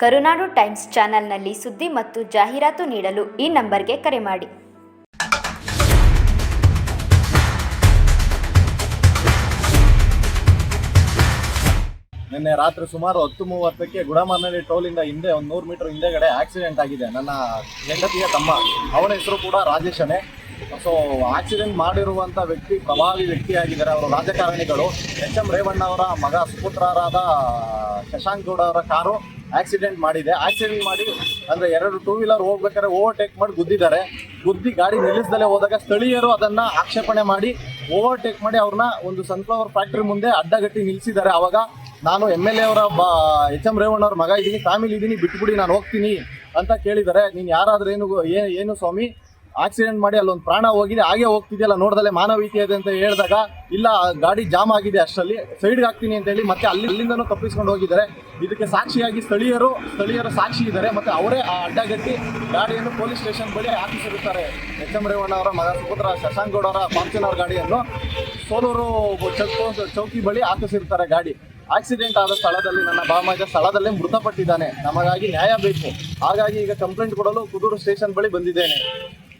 ಕರುನಾಡು times ಚಾನೆಲ್ನಲ್ಲಿ ಸುದ್ದಿ ಮತ್ತು ಜಾಹೀರಾತು ನೀಡಲು ಈ ನಂಬರ್ಗೆ ಕರೆ ಮಾಡಿ. ನಿನ್ನೆ ರಾತ್ರಿ ಸುಮಾರು ಹತ್ತು ಮೂವತ್ತಕ್ಕೆ ಗುಡಮನಹಳ್ಳಿ ಟೋಲಿಂದ ಹಿಂದೆ ಒಂದು ನೂರು ಮೀಟರ್ ಹಿಂದೆಗಡೆ ಆಕ್ಸಿಡೆಂಟ್ ಆಗಿದೆ. ನನ್ನ ಹೆಂಡತಿಯ ತಮ್ಮ, ಅವನ ಹೆಸರು ಕೂಡ ರಾಜೇಶನೇ ಸೊ ಆಕ್ಸಿಡೆಂಟ್ ಮಾಡಿರುವಂಥ ವ್ಯಕ್ತಿ ಪ್ರಭಾವಿ ವ್ಯಕ್ತಿಯಾಗಿದ್ದಾರೆ. ಅವರು ರಾಜಕಾರಣಿಗಳು ಎಚ್ ಎಂ ರೇವಣ್ಣ ಅವರ ಮಗ ಸುಪುತ್ರರಾದ ಶಶಾಂಕ್ ಗೌಡ ಅವರ ಕಾರು ಆಕ್ಸಿಡೆಂಟ್ ಮಾಡಿದೆ. ಆಕ್ಸಿಡೆಂಟ್ ಮಾಡಿ ಅಂದ್ರೆ ಎರಡು ಟೂ ವೀಲರ್ ಹೋಗ್ಬೇಕಾದ್ರೆ ಓವರ್ಟೇಕ್ ಮಾಡಿ ಗುದ್ದಿದ್ದಾರೆ. ಗುದ್ದಿ ಗಾಡಿ ನಿಲ್ಲಿಸದಲ್ಲೇ ಹೋದಾಗ ಸ್ಥಳೀಯರು ಅದನ್ನ ಆಕ್ಷೇಪಣೆ ಮಾಡಿ ಓವರ್ಟೇಕ್ ಮಾಡಿ ಅವ್ರನ್ನ ಒಂದು ಸನ್ಫ್ಲವರ್ ಫ್ಯಾಕ್ಟ್ರಿ ಮುಂದೆ ಅಡ್ಡಗಟ್ಟಿ ನಿಲ್ಲಿಸಿದ್ದಾರೆ. ಅವಾಗ ನಾನು ಎಂ ಎಲ್ ಎ ಅವರ ಎಚ್ ಎಂ ರೇವಣ್ಣ ಅವ್ರ ಮಗ ಇದ್ದೀನಿ ಫ್ಯಾಮಿಲಿ ಇದ್ದೀನಿ ಬಿಟ್ಬಿಡಿ, ನಾನು ಹೋಗ್ತೀನಿ ಅಂತ ಕೇಳಿದ್ದಾರೆ. ನೀನು ಯಾರಾದ್ರೂ ಏನು ಏ- ಏನು ಸ್ವಾಮಿ ಆಕ್ಸಿಡೆಂಟ್ ಮಾಡಿ ಅಲ್ಲೊಂದು ಪ್ರಾಣ ಹೋಗಿದೆ, ಹಾಗೆ ಹೋಗ್ತಿದೆಯಲ್ಲ, ನೋಡ್ದಲ್ಲೇ ಮಾನವೀಯತೆ ಇದೆ ಅಂತ ಹೇಳಿದಾಗ, ಇಲ್ಲ, ಗಾಡಿ ಜಾಮ್ ಆಗಿದೆ ಅಷ್ಟರಲ್ಲಿ ಸೈಡ್ಗೆ ಹಾಕ್ತೀನಿ ಅಂತ ಹೇಳಿ ಮತ್ತೆ ಅಲ್ಲಿ, ಅಲ್ಲಿಂದನೂ ತಪ್ಪಿಸ್ಕೊಂಡು ಹೋಗಿದ್ದಾರೆ. ಇದಕ್ಕೆ ಸಾಕ್ಷಿಯಾಗಿ ಸ್ಥಳೀಯರು ಸ್ಥಳೀಯರು ಸಾಕ್ಷಿ ಇದ್ದಾರೆ, ಮತ್ತೆ ಅವರೇ ಆ ಅಡ್ಡಗಟ್ಟಿ ಗಾಡಿಯನ್ನು ಪೊಲೀಸ್ ಸ್ಟೇಷನ್ ಬಳಿ ಹಾಕಿಸಿರುತ್ತಾರೆ ಎಚ್ ಎಂ ರೇವಣ್ಣ ಅವರ ಮಗ ಸುಪುತ್ರ ಶಶಾಂಕ್ ಗೌಡ ಅವರ ಫಾರ್ಚುನರ್ ಗಾಡಿಯನ್ನು ಸೋಲೂರು ಚೆಕ್, ಚೌಕಿ ಬಳಿ ಹಾಕಿಸಿರುತ್ತಾರೆ ಗಾಡಿ. ಆಕ್ಸಿಡೆಂಟ್ ಆದ ಸ್ಥಳದಲ್ಲಿ ನನ್ನ ಬಾಮಾಜ ಸ್ಥಳದಲ್ಲೇ ಮೃತಪಟ್ಟಿದ್ದಾನೆ. ನಮಗಾಗಿ ನ್ಯಾಯ ಬೇಕು. ಹಾಗಾಗಿ ಈಗ ಕಂಪ್ಲೇಂಟ್ ಕೊಡಲು ಕುದೂರು ಸ್ಟೇಷನ್ ಬಳಿ ಬಂದಿದ್ದೇನೆ.